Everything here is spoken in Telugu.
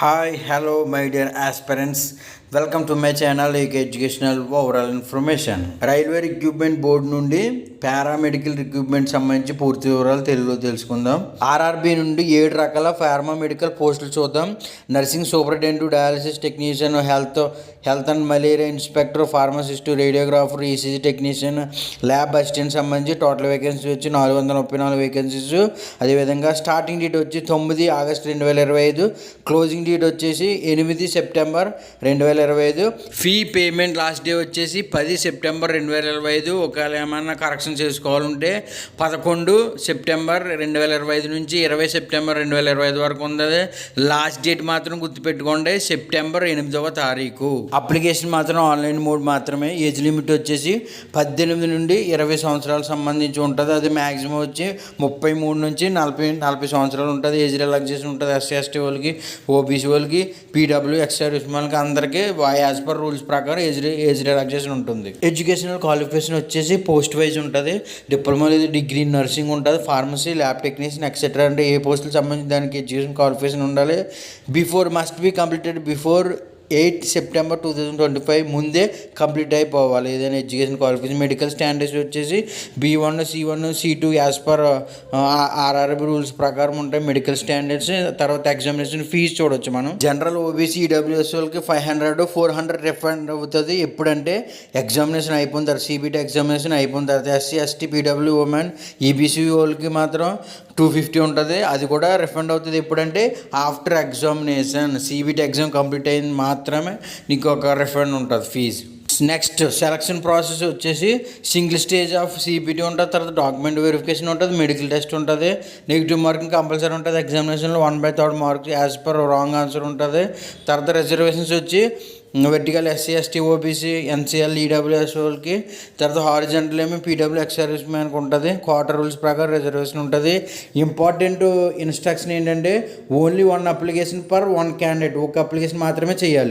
Hi, hello, my dear aspirants. Welcome to my channel ఈ educational overall information railway recruitment board నుండి పారామెడికల్ రిక్రూట్మెంట్ సంబంధించి పూర్తి వివరాలు తెలుగులో తెలుసుకుందాం. ఆర్ఆర్బి నుండి ఏడు రకాల ఫార్మా మెడికల్ పోస్టులు చూద్దాం. Nursing superintendent dialysis technician health health and malaria inspector pharmacist radiographer ECG technician lab assistant సంబంధించి టోటల్ వేకెన్సీ వచ్చి నాలుగు వందల ముప్పై నాలుగు వేకెన్సీస్ అదేవిధంగా స్టార్టింగ్ డేట్ వచ్చి తొమ్మిది ఆగస్ట్ రెండు వేల ఇరవై ఐదు. క్లోజింగ్ డేట్ వచ్చేసి ఎనిమిది సెప్టెంబర్ రెండు వేల ఇరవై ఐదు. ఫీ పేమెంట్ లాస్ట్ డే వచ్చేసి పది సెప్టెంబర్ రెండు వేల ఇరవై ఐదు. ఒకవేళ ఏమైనా కరెక్షన్ చేసుకోవాలంటే పదకొండు సెప్టెంబర్ రెండు వేల ఇరవై ఐదు నుంచి ఇరవై సెప్టెంబర్ రెండు వేల ఇరవై ఐదు వరకు ఉంది లాస్ట్ డేట్ మాత్రం గుర్తుపెట్టుకోండి సెప్టెంబర్ ఎనిమిదవ తారీఖు. అప్లికేషన్ మాత్రం ఆన్లైన్ మోడ్ మాత్రమే. ఏజ్ లిమిట్ వచ్చేసి పద్దెనిమిది నుండి ఇరవై సంవత్సరాలకు సంబంధించి ఉంటుంది. అది మ్యాక్సిమం వచ్చి ముప్పై మూడు నుంచి నలభై నలభై సంవత్సరాలు ఉంటుంది. ఏజ్ రిలాక్సేషన్ ఉంటుంది. ఎస్సీ ఎస్టీ వాళ్ళకి ఓబీసీ వాళ్ళకి పీడబ్ల్యూ ఎక్స్ సర్వీస్ వాళ్ళకి అందరికీ యాజ్ పర్ రూల్స్ ప్రకారం ఏజ్ ఏజ్ రిలాక్సేషన్ ఉంటుంది. ఎడ్యుకేషనల్ క్వాలిఫికేషన్ వచ్చేసి పోస్ట్ వైజ్ ఉంటుంది. డిప్లొమా లేదు డిగ్రీ నర్సింగ్ ఉంటుంది ఫార్మసీ ల్యాబ్ టెక్నీషియన్ ఎక్సెట్రా అంటే ఏ పోస్టులకు సంబంధించి దానికి ఎడ్యుకేషన్ క్వాలిఫికేషన్ ఉండాలి. Before must be completed before eight September two thousand twenty five ముందే కంప్లీట్ అయిపోవాలి. ఏదైనా ఎడ్యుకేషన్ క్వాలిఫికేషన్ మెడికల్ స్టాండర్డ్స్ వచ్చేసి B one C one C two as per RRB rules ప్రకారం ఉంటాయి. మెడికల్ స్టాండర్డ్స్ తర్వాత ఎగ్జామినేషన్ ఫీజు చూడొచ్చు మనం. జనరల్ ఓబీసీ ఈడబ్ల్యూఎస్ వాళ్ళకి five hundred four hundred refund అవుతుంది. ఎప్పుడంటే ఎగ్జామినేషన్ అయిపోయిన తర్వాత సిబిటి ఎగ్జామినేషన్ అయిపోయిన తర్వాత SC ST PW women EBC వాళ్ళకి మాత్రం టూ ఫిఫ్టీ ఉంటుంది. అది కూడా రిఫండ్ అవుతుంది. ఎప్పుడంటే after examination CBT exam complete అయింది మాత్రమే నీకు ఒక రిఫండ్ ఉంటుంది ఫీజు. నెక్స్ట్ సెలక్షన్ ప్రాసెస్ వచ్చేసి సింగిల్ స్టేజ్ ఆఫ్ సిబిటీ ఉంటుంది తర్వాత డాక్యుమెంట్ వెరిఫికేషన్ ఉంటుంది మెడికల్ టెస్ట్ ఉంటుంది నెగిటివ్ మార్కింగ్ కంపల్సరీ ఉంటుంది ఎగ్జామినేషన్లో one by third marks as per wrong answer ఉంటుంది తర్వాత రిజర్వేషన్స్ వచ్చి vertical SC ST OBC NCL EWS వాళ్ళకి తర్వాత హారిజెంటల్ ఏమి పీడబ్ల్యూ ఎక్స్ సర్వీస్ మ్యాన్కి ఉంటుంది క్వార్టర్ రూల్స్ ప్రకారం రిజర్వేషన్ ఉంటుంది. ఇంపార్టెంట్ ఇన్స్ట్రక్షన్ ఏంటంటే only one application per one candidate ఒక అప్లికేషన్ మాత్రమే చేయాలి.